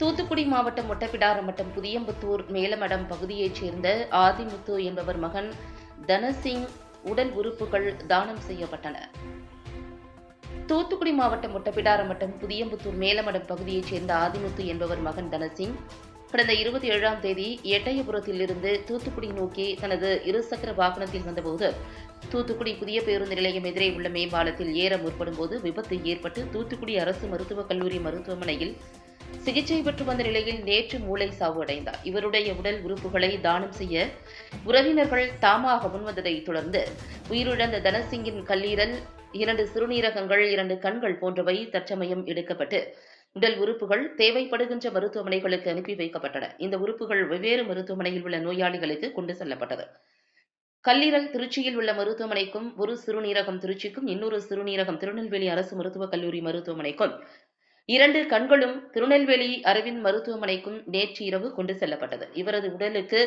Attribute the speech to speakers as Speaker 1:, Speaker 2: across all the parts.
Speaker 1: தூத்துக்குடி மாவட்டம் ஒட்டப்பிடாரம் வட்டம் புதியம்புத்தூர் மேலமடம் பகுதியைச் சேர்ந்த ஆதிமுத்து என்பவர் மகன் தனசிங் உடல் உறுப்புகள் தானம் செய்யப்பட்டன. தூத்துக்குடி மாவட்டம் ஒட்டப்பிடாரம் வட்டம் புதியம்புத்தூர் மேலமடம் பகுதியைச் சேர்ந்த ஆதிமுத்து என்பவர் மகன் தனசிங் கடந்த இருபத்தி ஏழாம் தேதி எட்டயபுரத்தில் இருந்து தூத்துக்குடி நோக்கி தனது இருசக்கர வாகனத்தில் வந்தபோது தூத்துக்குடி புதிய பேருந்து நிலையம் எதிரே உள்ள மேம்பாலத்தில் ஏற முற்படும் போது விபத்து ஏற்பட்டு தூத்துக்குடி அரசு மருத்துவக் கல்லூரி மருத்துவமனையில் சிகிச்சை பெற்று வந்த நிலையில் நேற்று மூளை சாவு அடைந்தார் இவருடைய உடல் உறுப்புகளை தானம் செய்ய உறவினர்கள் தாமாக முன்வந்ததை தொடர்ந்து உயிரிழந்த தனசிங்கின் கல்லீரல் இரண்டு சிறுநீரகங்கள் இரண்டு கண்கள் போன்றவை தற்சமயம் எடுக்கப்பட்டு உடல் உறுப்புகள் தேவைப்படுகின்ற மருத்துவமனைகளுக்கு அனுப்பி வைக்கப்பட்டன. இந்த உறுப்புகள் வெவ்வேறு மருத்துவமனையில் உள்ள நோயாளிகளுக்கு கொண்டு செல்லப்பட்டது. கல்லீரல் திருச்சியில் உள்ள மருத்துவமனைக்கும் ஒரு சிறுநீரகம் திருச்சிக்கும் இன்னொரு சிறுநீரகம் திருநெல்வேலி அரசு மருத்துவக் கல்லூரி மருத்துவமனைக்கும் இரண்டு கண்களும் திருநெல்வேலி அரவிந்த் மருத்துவமனைக்கும் நேற்று இரவு கொண்டு செல்லப்பட்டது. இவரது உடலுக்கு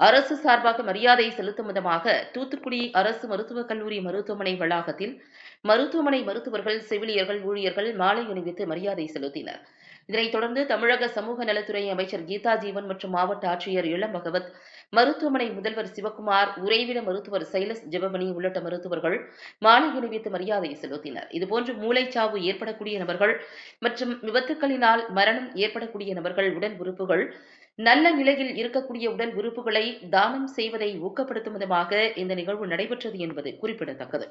Speaker 1: அரசு சார்பாக மரியாதை செலுத்தும் விதமாக தூத்துக்குடி அரசு மருத்துவக் கல்லூரி மருத்துவமனை வளாகத்தில் மருத்துவமனை மருத்துவர்கள் செவிலியர்கள் ஊழியர்கள் மாலை அணிவித்து மரியாதை செலுத்தினர். இதனைத் தொடர்ந்து தமிழக சமூக நலத்துறை அமைச்சர் கீதா ஜீவன் மற்றும் மாவட்ட ஆட்சியர் இளம் பகவத் மருத்துவமனை முதல்வர் சிவக்குமார் உறைவிட மருத்துவர் சைலஸ் ஜெபமணி உள்ளிட்ட மருத்துவர்கள் மாலை அணிவித்து மரியாதை செலுத்தினர். இதுபோன்று மூளைச்சாவு ஏற்படக்கூடிய நபர்கள் மற்றும் விபத்துக்களினால் மரணம் ஏற்படக்கூடிய நபர்கள் உடல் உறுப்புகள் நல்ல நிலையில் இருக்கக்கூடிய உடல் உறுப்புகளை தானம் செய்வதை ஊக்கப்படுத்தும் விதமாக இந்த நிகழ்வு நடைபெற்றது என்பது குறிப்பிடத்தக்கது.